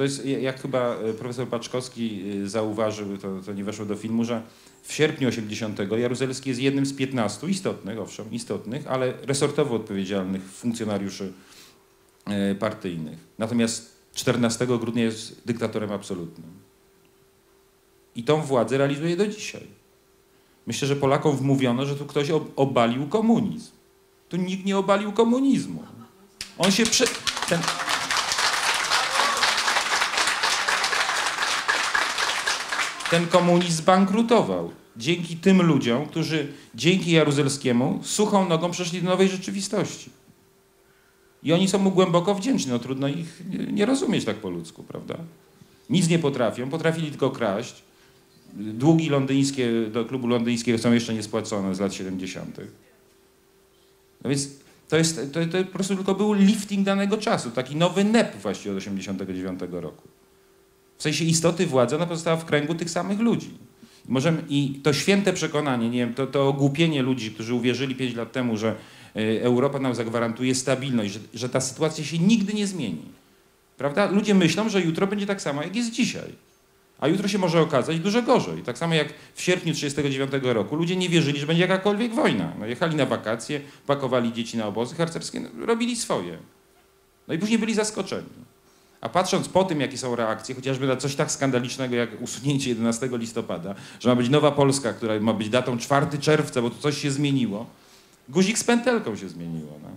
To jest, jak chyba profesor Paczkowski zauważył, to, to nie weszło do filmu, że w sierpniu 80 Jaruzelski jest jednym z 15 istotnych, owszem, istotnych, ale resortowo odpowiedzialnych funkcjonariuszy partyjnych. Natomiast 14 grudnia jest dyktatorem absolutnym. I tą władzę realizuje do dzisiaj. Myślę, że Polakom wmówiono, że tu ktoś obalił komunizm. Tu nikt nie obalił komunizmu. On się prze... Ten... Ten komunizm zbankrutował. Dzięki tym ludziom, którzy dzięki Jaruzelskiemu suchą nogą przeszli do nowej rzeczywistości. I oni są mu głęboko wdzięczni. No trudno ich nie rozumieć tak po ludzku, prawda? Nic nie potrafią, potrafili tylko kraść. Długi londyńskie do klubu londyńskiego są jeszcze niespłacone z lat 70. No więc to, jest, to, to po prostu tylko był lifting danego czasu, taki nowy NEP właściwie od 89 roku. W sensie istoty władza ona pozostała w kręgu tych samych ludzi. Możemy, I to święte przekonanie, nie wiem, to, to ogłupienie ludzi, którzy uwierzyli 5 lat temu, że y, Europa nam zagwarantuje stabilność, że, że ta sytuacja się nigdy nie zmieni. Prawda? Ludzie myślą, że jutro będzie tak samo, jak jest dzisiaj. A jutro się może okazać dużo gorzej. Tak samo jak w sierpniu 1939 roku ludzie nie wierzyli, że będzie jakakolwiek wojna. No, jechali na wakacje, pakowali dzieci na obozy harcerskie, no, robili swoje. No i później byli zaskoczeni. A patrząc po tym, jakie są reakcje, chociażby na coś tak skandalicznego jak usunięcie 11 listopada, że ma być nowa Polska, która ma być datą 4 czerwca, bo to coś się zmieniło, guzik z pętelką się zmieniło. No.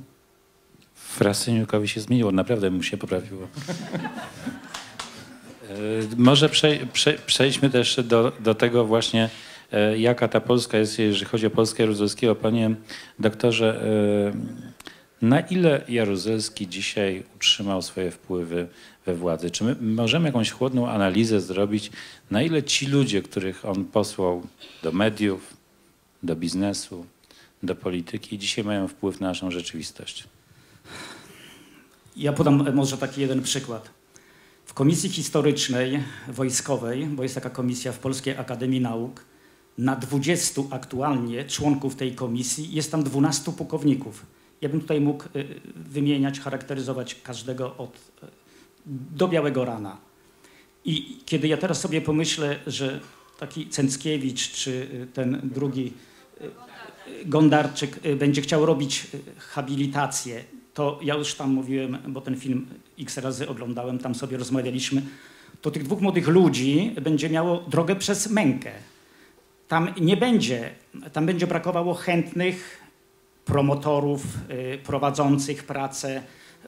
Frasyniukowi się zmieniło, naprawdę mu się poprawiło. E, może prze, przejdźmy też do, do tego właśnie, e, jaka ta Polska jest, jeżeli chodzi o Polskę Jaruzelskiego. Panie doktorze, e, na ile Jaruzelski dzisiaj utrzymał swoje wpływy we władzy? Czy my możemy jakąś chłodną analizę zrobić, na ile ci ludzie, których on posłał do mediów, do biznesu, do polityki, dzisiaj mają wpływ na naszą rzeczywistość? Ja podam może taki jeden przykład. W Komisji Historycznej Wojskowej, bo jest taka komisja w Polskiej Akademii Nauk, na 20 aktualnie członków tej komisji jest tam 12 pułkowników. Ja bym tutaj mógł y, wymieniać, charakteryzować każdego od, y, do białego rana. I kiedy ja teraz sobie pomyślę, że taki Cęckiewicz czy y, ten drugi Gondarczyk będzie chciał robić habilitację, to ja już tam mówiłem, bo ten film x razy oglądałem, tam sobie rozmawialiśmy, to tych dwóch młodych ludzi będzie miało drogę przez mękę. Tam nie będzie, tam będzie brakowało chętnych promotorów y, prowadzących pracę,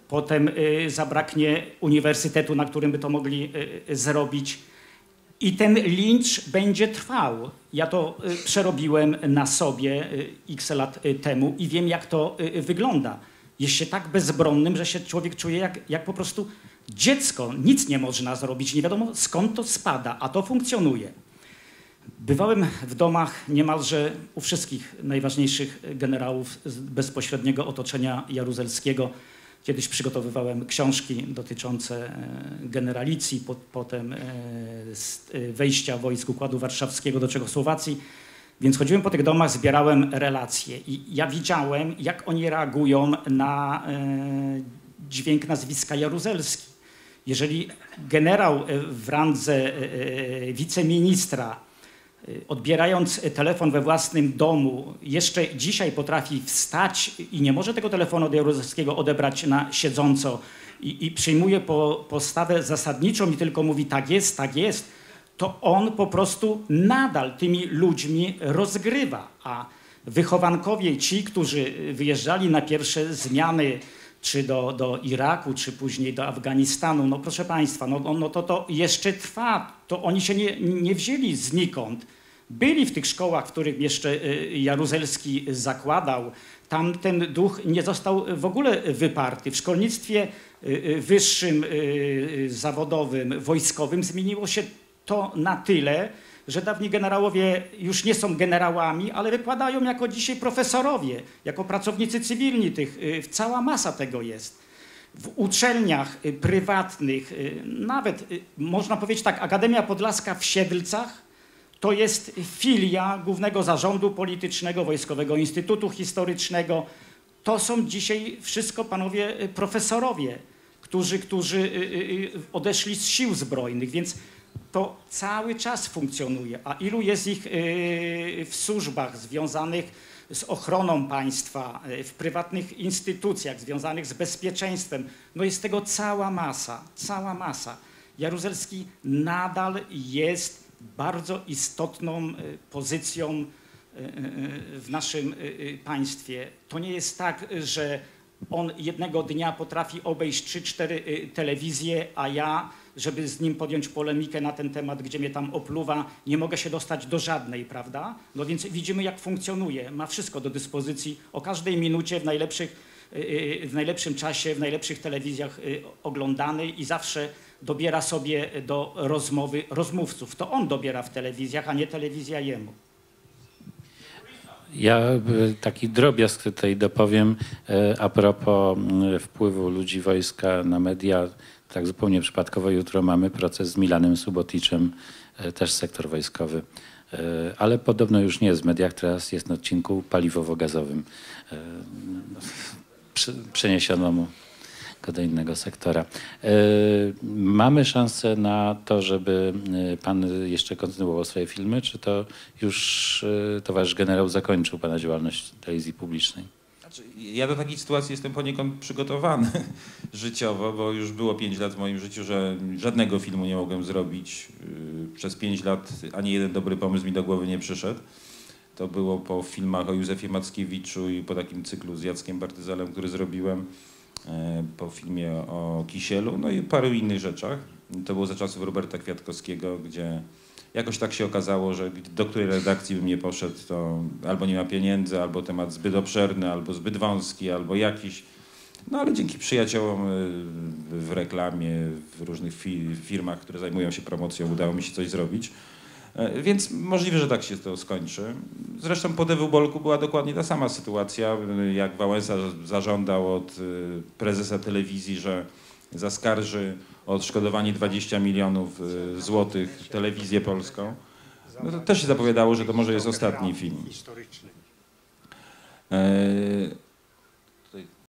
potem y, zabraknie uniwersytetu, na którym by to mogli y, zrobić. I ten lincz będzie trwał. Ja to przerobiłem na sobie x lat temu i wiem, jak to wygląda jest się tak bezbronnym, że się człowiek czuje jak, jak po prostu dziecko. Nic nie można zrobić, nie wiadomo skąd to spada, a to funkcjonuje. Bywałem w domach niemalże u wszystkich najważniejszych generałów z bezpośredniego otoczenia jaruzelskiego. Kiedyś przygotowywałem książki dotyczące e, generalicji, potem e, e, wejścia wojsk Układu Warszawskiego do Czechosłowacji. Więc chodziłem po tych domach, zbierałem relacje i ja widziałem, jak oni reagują na dźwięk nazwiska Jaruzelski. Jeżeli generał w randze wiceministra, odbierając telefon we własnym domu, jeszcze dzisiaj potrafi wstać i nie może tego telefonu od Jaruzelskiego odebrać na siedząco i, i przyjmuje po, postawę zasadniczą i tylko mówi tak jest, tak jest, to on po prostu nadal tymi ludźmi rozgrywa. A wychowankowie, ci, którzy wyjeżdżali na pierwsze zmiany, czy do, do Iraku, czy później do Afganistanu, no proszę Państwa, no, no to to jeszcze trwa. To oni się nie, nie wzięli znikąd. Byli w tych szkołach, w których jeszcze y, Jaruzelski zakładał. Tam ten duch nie został w ogóle wyparty. W szkolnictwie y, y, wyższym, zawodowym, wojskowym zmieniło się to na tyle, że dawni generałowie już nie są generałami, ale wykładają jako dzisiaj profesorowie, jako pracownicy cywilni. Tych, y, cała masa tego jest. W uczelniach y, prywatnych, y, nawet można powiedzieć tak, Akademia Podlaska w Siedlcach to jest filia Głównego Zarządu Politycznego Wojskowego Instytutu Historycznego. To są dzisiaj wszystko panowie profesorowie którzy, którzy odeszli z sił zbrojnych, więc to cały czas funkcjonuje. A ilu jest ich y, w służbach związanych z ochroną państwa, y, w prywatnych instytucjach związanych z bezpieczeństwem? No jest tego cała masa, cała masa. Jaruzelski nadal jest bardzo istotną y, pozycją w naszym państwie. To nie jest tak, że on jednego dnia potrafi obejść 3-4 y, telewizje, a ja, żeby z nim podjąć polemikę na ten temat, gdzie mnie tam opluwa, nie mogę się dostać do żadnej, prawda? No więc widzimy, jak funkcjonuje. Ma wszystko do dyspozycji o każdej minucie w najlepszych y, y, w najlepszym czasie, w najlepszych telewizjach y, oglądany i zawsze dobiera sobie do rozmowy rozmówców. To on dobiera w telewizjach, a nie telewizja jemu. Ja e, taki drobiazg tutaj dopowiem e, a propos m, wpływu ludzi wojska na media. Tak zupełnie przypadkowo jutro mamy proces z Milanem Suboticzem, e, też sektor wojskowy. E, Ale podobno już nie jest w mediach, teraz jest na odcinku paliwowo-gazowym. E, prze- Przeniesiono mu go do innego sektora. Mamy szansę na to, żeby pan jeszcze kontynuował swoje filmy, czy to już towarzysz generał zakończył pana działalność telewizji publicznej? Znaczy, ja do takiej sytuacji jestem poniekąd przygotowany życiowo, bo już było 5 lat w moim życiu, że żadnego filmu nie mogłem zrobić. Yy, Przez 5 lat ani jeden dobry pomysł mi do głowy nie przyszedł. To było po filmach o Józefie Mackiewiczu i po takim cyklu z Jackiem Bartyzelem, który zrobiłem, e, po filmie o Kisielu, no i paru innych rzeczach. To było za czasów Roberta Kwiatkowskiego, gdzie jakoś tak się okazało, że do której redakcji bym nie poszedł, to albo nie ma pieniędzy, albo temat zbyt obszerny, albo zbyt wąski, albo jakiś. No ale dzięki przyjaciołom y, w reklamie, w różnych fi- firmach, które zajmują się promocją, udało mi się coś zrobić. E, Więc możliwe, że tak się to skończy. Zresztą po Dewu Bolku była dokładnie ta sama sytuacja, y, jak Wałęsa zażądał od y, prezesa telewizji, że zaskarży o odszkodowanie 20 milionów złotych telewizję polską. No to też się zapowiadało, że to może jest ostatni film. Historyczny. E,